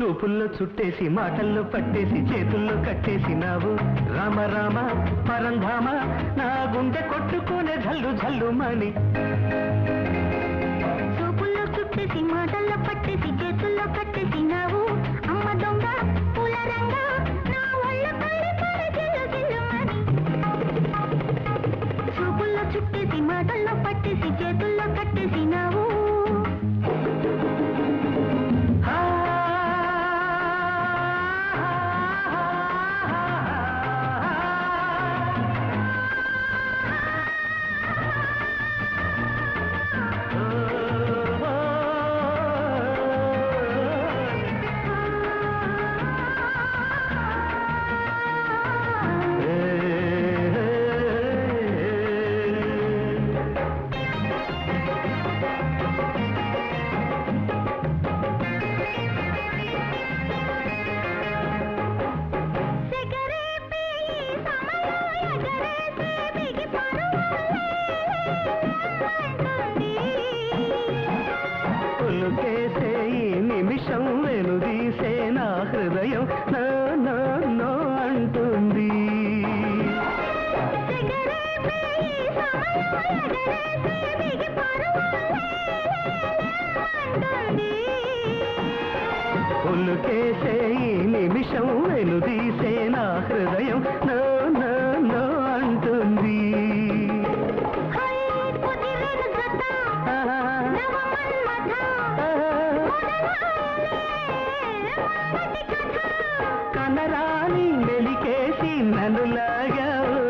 చూపుల్లో చుట్టేసి మాటల్లో పట్టేసి చేతుల్లో కట్టేసినావు. రామ రామ పరంధామ నా గుండె కొట్టుకునే జల్లు జల్లు మని చూపుల్లో చుట్టేసి మాటల్లో పట్టేసి చేతుల్లో కట్టేసినావు. అమ్మ దొంగ పూల రంగ నా ఒళ్ళు కళ్ళి పడి జిల్లు జిల్లుమని చూపుల్లో చుట్టేసి మాటల్లో నిమిషం వెనుదీసే నా హృదయం నా నా నో అంటుంది. ఒలుకేసే ఈ సమయం ఎగరేసే బిగి నిమిషం వెనుదీసే నా హృదయం నా నా నా కనరాని వెలికేసి నన్ను లాగావు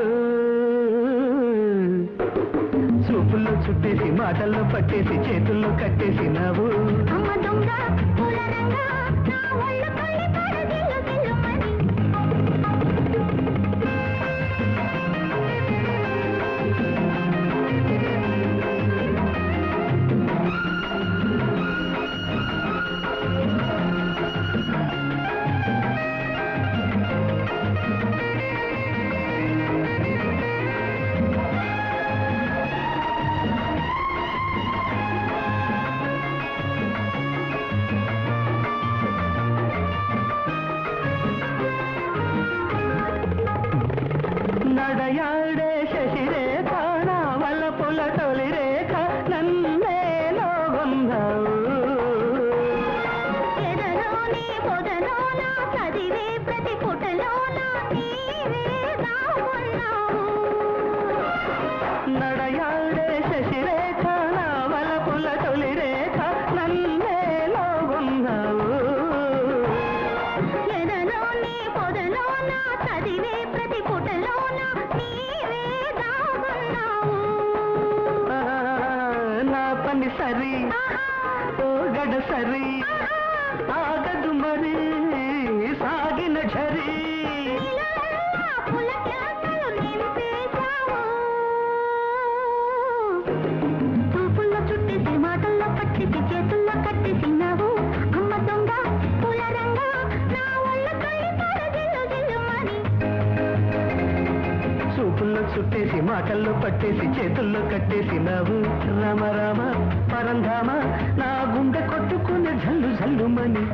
చూపుల్లో చుట్టేసి మాటల్లో పట్టేసి చేతుల్లో కట్టేసినావు అమ్మ దొంగ పూల నా ఒళ్ళు ஆடையாடே పని సరి. ఓ గడ సరి. ఆగదు మరి సాగిన ఝరి చుట్టేసి మాటల్లో పట్టేసి చేతుల్లో కట్టేసినావు అమ్మ దొంగ పూల రంగ నా ఒళ్ళు కళ్ళి పడ జిల్లు జిల్లుమని చూపుల్లో చుట్టేసి మాటల్లో పట్టేసి చేతుల్లో కట్టేసినావు రామ రామ పరంధామా నా గుండె కొట్టుకునే జల్లు మని